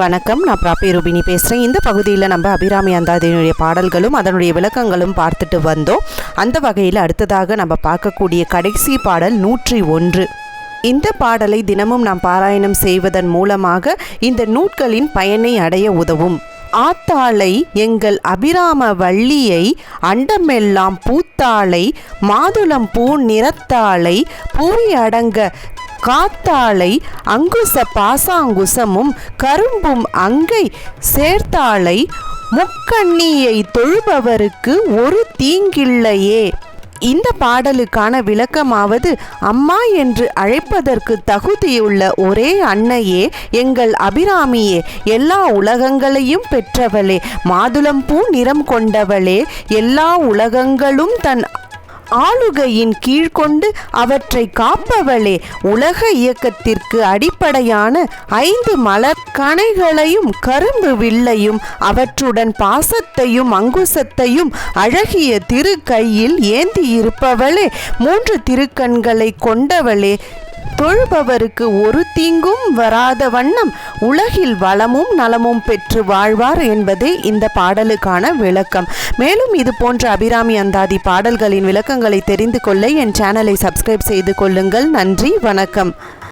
வணக்கம். நான் ப்ராப்பி ரூபினி பேசுகிறேன் இந்த பகுதியில் நம்ம அபிராமி அந்தாதியினுடைய பாடல்களும் அதனுடைய விளக்கங்களும் பார்த்துட்டு வந்தோம். அந்த வகையில் அடுத்ததாக நம்ம பார்க்கக்கூடிய கடைசி பாடல் நூற்றி ஒன்று. இந்த பாடலை தினமும் நாம் பாராயணம் செய்வதன் மூலமாக இந்த நூட்களின் பயனை அடைய உதவும். ஆத்தாளை எங்கள் அபிராம வள்ளியை அண்டமெல்லாம் பூத்தாளை மாதுளம் பூ நிறத்தாளை பூவி அடங்க காத்தாளை அங்குச பாசாங்குசமும் கரும்பும் அங்கை சேர்த்தாளை முக்கண்ணியை தொழுபவருக்கு ஒரு தீங்கில்லையே. இந்த பாடலுக்கான விளக்கமாவது அம்மா என்று அழைப்பதற்கு தகுதியுள்ள ஒரே அன்னையே எங்கள் அபிராமியே. எல்லா உலகங்களையும் பெற்றவளே. மாதுளம்பூ நிறம் கொண்டவளே. எல்லா உலகங்களும் தன் ஆளுகையின் கீழ்கொண்டு அவற்றை காப்பவளே உலக இயக்கத்திற்கு அடிப்படையான ஐந்து மலர்கனைகளையும் கரும்பு வில்லையும் அவற்றுடன் பாசத்தையும் அங்குசத்தையும் அழகிய திரு கையில் ஏந்தி இருப்பவளே மூன்று திருக்கண்களை கொண்டவளே தொழுபவருக்கு ஒரு தீங்கும் வராத வண்ணம் உலகில் வளமும் நலமும் பெற்று வாழ்வார் என்பதே இந்த பாடலுக்கான விளக்கம். மேலும் இது போன்ற அபிராமி அந்தாதி பாடல்களின் விளக்கங்களை தெரிந்து கொள்ள என் சேனலை சப்ஸ்கிரைப் செய்து கொள்ளுங்கள். நன்றி வணக்கம்.